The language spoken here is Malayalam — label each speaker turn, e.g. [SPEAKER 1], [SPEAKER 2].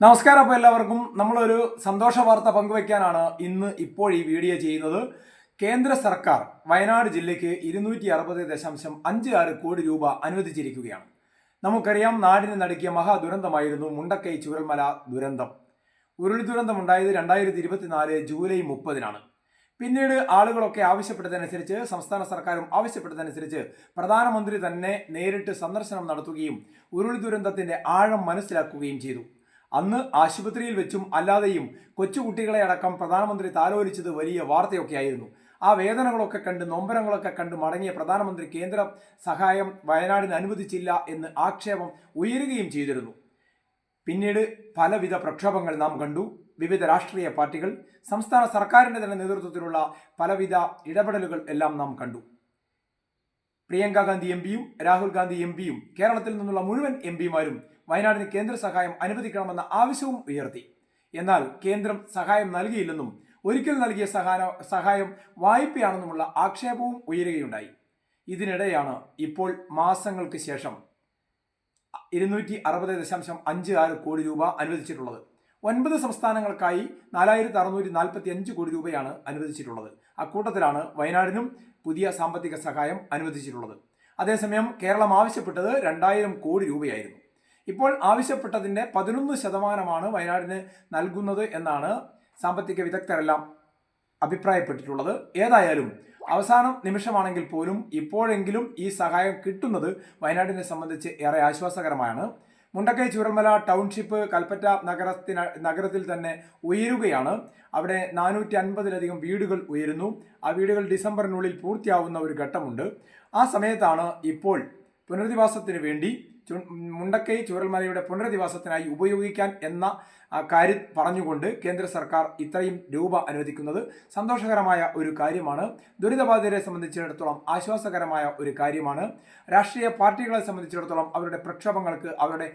[SPEAKER 1] നമസ്കാരം അപ്പോൾ എല്ലാവർക്കും. നമ്മളൊരു സന്തോഷ വാർത്ത പങ്കുവയ്ക്കാനാണ് ഇന്ന് ഇപ്പോൾ ഈ വീഡിയോ ചെയ്യുന്നത്. കേന്ദ്ര സർക്കാർ വയനാട് ജില്ലയ്ക്ക് ഇരുന്നൂറ്റി അറുപത് ദശാംശം അഞ്ച് ആറ് കോടി രൂപ അനുവദിച്ചിരിക്കുകയാണ്. നമുക്കറിയാം നാടിന് നടുക്കിയ മഹാദുരന്തമായിരുന്നു മുണ്ടക്കൈ ചുരൽമല ദുരന്തം. ഉരുൾ ദുരന്തമുണ്ടായത് രണ്ടായിരത്തി ഇരുപത്തിനാല് ജൂലൈ മുപ്പതിനാണ്. പിന്നീട് ആളുകളൊക്കെ ആവശ്യപ്പെട്ടതനുസരിച്ച് സംസ്ഥാന സർക്കാരും ആവശ്യപ്പെട്ടതനുസരിച്ച് പ്രധാനമന്ത്രി തന്നെ നേരിട്ട് സന്ദർശനം നടത്തുകയും ഉരുൾ ദുരന്തത്തിന്റെ ആഴം മനസ്സിലാക്കുകയും ചെയ്തു. അന്ന് ആശുപത്രിയിൽ വെച്ചും അല്ലാതെയും കൊച്ചുകുട്ടികളെ അടക്കം പ്രധാനമന്ത്രി താലോലിച്ചത് വലിയ വാർത്തയൊക്കെയായിരുന്നു. ആ വേദനകളൊക്കെ കണ്ട് നൊമ്പരങ്ങളൊക്കെ കണ്ട് മടങ്ങിയ പ്രധാനമന്ത്രി കേന്ദ്ര സഹായം വയനാടിന് അനുവദിച്ചില്ല എന്ന് ആക്ഷേപം ഉയരുകയും ചെയ്തിരുന്നു. പിന്നീട് പലവിധ പ്രക്ഷോഭങ്ങൾ നാം കണ്ടു. വിവിധ രാഷ്ട്രീയ പാർട്ടികൾ സംസ്ഥാന സർക്കാരിന്റെ തന്നെ നേതൃത്വത്തിലുള്ള പലവിധ ഇടപെടലുകൾ എല്ലാം നാം കണ്ടു. പ്രിയങ്ക ഗാന്ധി എം പിയും രാഹുൽ ഗാന്ധി എം പിയും കേരളത്തിൽ നിന്നുള്ള മുഴുവൻ എം പിമാരും വയനാടിന് കേന്ദ്ര സഹായം അനുവദിക്കണമെന്ന ആവശ്യവും ഉയർത്തി. എന്നാൽ കേന്ദ്രം സഹായം നൽകിയില്ലെന്നും ഒരിക്കൽ നൽകിയ സഹായ വായ്പയാണെന്നുമുള്ള ആക്ഷേപവും ഉയരുകയുണ്ടായി. ഇതിനിടെയാണ് ഇപ്പോൾ മാസങ്ങൾക്ക് ശേഷം ഇരുന്നൂറ്റി അറുപത് ദശാംശം അഞ്ച് ആറ് കോടി രൂപ അനുവദിച്ചിട്ടുള്ളത്. ഒൻപത് സംസ്ഥാനങ്ങൾക്കായി നാലായിരത്തി അറുന്നൂറ്റി നാൽപ്പത്തി അഞ്ച് കോടി രൂപയാണ് അനുവദിച്ചിട്ടുള്ളത്. അക്കൂട്ടത്തിലാണ് വയനാടിനും പുതിയ സാമ്പത്തിക സഹായം അനുവദിച്ചിട്ടുള്ളത്. അതേസമയം കേരളം ആവശ്യപ്പെട്ടത് രണ്ടായിരം കോടി രൂപയായിരുന്നു. ഇപ്പോൾ ആവശ്യപ്പെട്ടതിന്റെ പതിനൊന്ന് ശതമാനമാണ് വയനാടിന് നൽകുന്നത് എന്നാണ് സാമ്പത്തിക വിദഗ്ധരെല്ലാം അഭിപ്രായപ്പെട്ടിട്ടുള്ളത്. ഏതായാലും അവസാനം നിമിഷമാണെങ്കിൽ പോലും ഇപ്പോഴെങ്കിലും ഈ സഹായം കിട്ടുന്നത് വയനാടിനെ സംബന്ധിച്ച് ഏറെ ആശ്വാസകരമാണ്. മുണ്ടക്കൈ ചൂരമല ടൗൺഷിപ്പ് കൽപ്പറ്റ നഗരത്തിന് നഗരത്തിൽ തന്നെ ഉയരുകയാണ്. അവിടെ നാനൂറ്റി അൻപതിലധികം വീടുകൾ ഉയരുന്നു. ആ വീടുകൾ ഡിസംബറിനുള്ളിൽ പൂർത്തിയാവുന്ന ഒരു ഘട്ടമുണ്ട്. ആ സമയത്താണ് ഇപ്പോൾ പുനരധിവാസത്തിന് വേണ്ടി മുണ്ടക്കൈ ചൂരൽമലയുടെ പുനരധിവാസത്തിനായി ഉപയോഗിക്കാൻ എന്ന കാര്യം പറഞ്ഞുകൊണ്ട് കേന്ദ്ര സർക്കാർ ഇത്രയും രൂപ അനുവദിക്കുന്നത് സന്തോഷകരമായ ഒരു കാര്യമാണ്. ദുരിതബാധിതരെ സംബന്ധിച്ചിടത്തോളം ആശ്വാസകരമായ ഒരു കാര്യമാണ്. രാഷ്ട്രീയ പാർട്ടികളെ സംബന്ധിച്ചിടത്തോളം അവരുടെ പ്രക്ഷോഭങ്ങൾക്ക് അവരുടെ